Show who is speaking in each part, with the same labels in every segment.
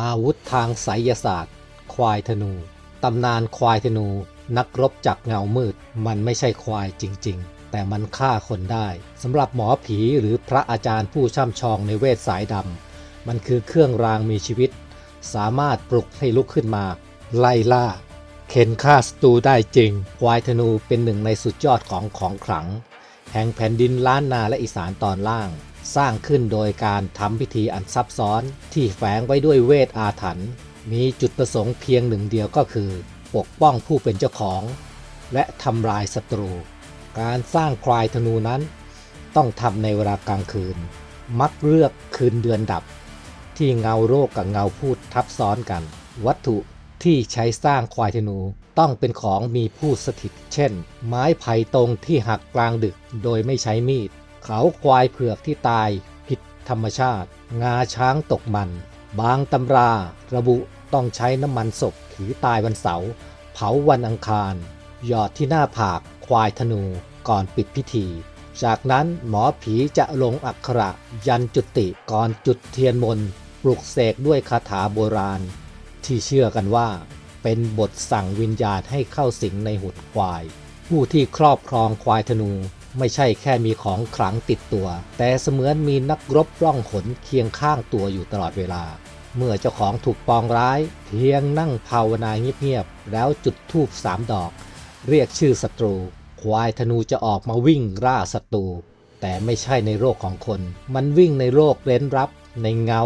Speaker 1: อาวุธทางไสยศาสตร์ ควายธนู ตำนานควายธนู นักรบจากเงามืด มันไม่ใช่ควายจริง ๆ แต่มันฆ่าคนได้สำหรับหมอผีหรือพระอาจารย์ผู้ช่ำชองในเวทสายดำมันคือเครื่องรางมีชีวิต สามารถปลุกให้ลุกขึ้นมา ไล่ล่าเข็นฆ่าศัตรูได้จริง ควายธนูเป็นหนึ่งในสุดยอดของของขลัง แห่งแผ่นดินล้านนาและอีสานตอนล่าง สร้างขึ้นโดยการทำพิธีอันซับซ้อนที่แฝงไว้ด้วยเวทอาถรรพ์มีจุดประสงค์เพียงหนึ่งเดียวก็คือ ปกป้องผู้เป็นเจ้าของ และทำลายศัตรู การสร้างควายธนูนั้น ต้องทำในเวลากลางคืน มักเลือกคืนเดือนดับ ที่เงาโรคกับเงาพูดทับซ้อนกัน วัตถุที่ใช้สร้างควายธนูต้องเป็นของมีผู้สถิต เช่น ไม้ไผ่ตรงที่หักกลางดึกโดยไม่ใช้มีด เขาควายเผือกที่ตายผิดธรรมชาติ งาช้างตกมัน บางตำราระบุต้องใช้น้ำมันศพผีตายวันเสาร์เผาวันอังคาร หยอดที่หน้าผากควายธนูก่อนปิดพิธี จากนั้นหมอผีจะลงอักขระยันจุติก่อนจุดเทียนมนปลุกเสกด้วยคาถาโบราณ ที่เชื่อกันว่า เป็นบทสั่งวิญญาณให้เข้าสิงในหุ่นควาย ผู้ที่ครอบครองควายธนู ไม่ใช่แค่มีของขลังติดตัว แต่เสมือนมีนักรบร่องขนเคียงข้างตัวอยู่ตลอดเวลา เมื่อเจ้าของถูกปองร้าย เพียงนั่งภาวนาเงียบๆแล้วจุดธูปสามดอก เรียกชื่อศัตรู ควายธนูจะออกมาวิ่งร่าศัตรู แต่ไม่ใช่ในโลกของคน มันวิ่งในโลกเร้นลับ ในเงา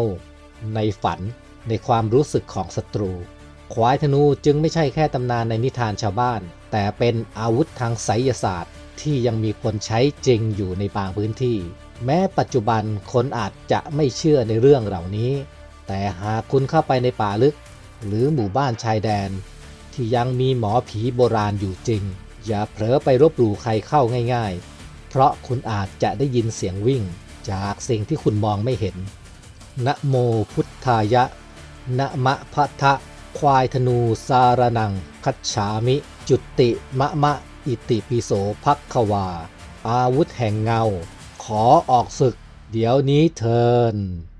Speaker 1: ในฝัน ในความรู้สึกของศัตรู ควายธนูจึงไม่ใช่แค่ตำนานในนิทานชาวบ้าน แต่เป็นอาวุธทางไสยศาสตร์ ที่ยังมีคนใช้จริงอยู่ในบางพื้นที่ แม้ปัจจุบันคนอาจจะไม่เชื่อในเรื่องเหล่านี้ แต่หากคุณเข้าไปในป่าลึก หรือหมู่บ้านชายแดน ที่ยังมีหมอผีโบราณอยู่จริง อย่าเผลอไปรบหลู่ใครเข้าง่าย ๆ เพราะคุณอาจจะได้ยินเสียงวิ่ง จากสิ่งที่คุณมองไม่เห็นนะโมพุทธายะนะมะพะทะ ควายธนูสารนัง คัจฉามิ จุติมะมะ อิติปิโสภักควา อาวุธแห่งเงา ขอออกศึก เดี๋ยวนี้เทิน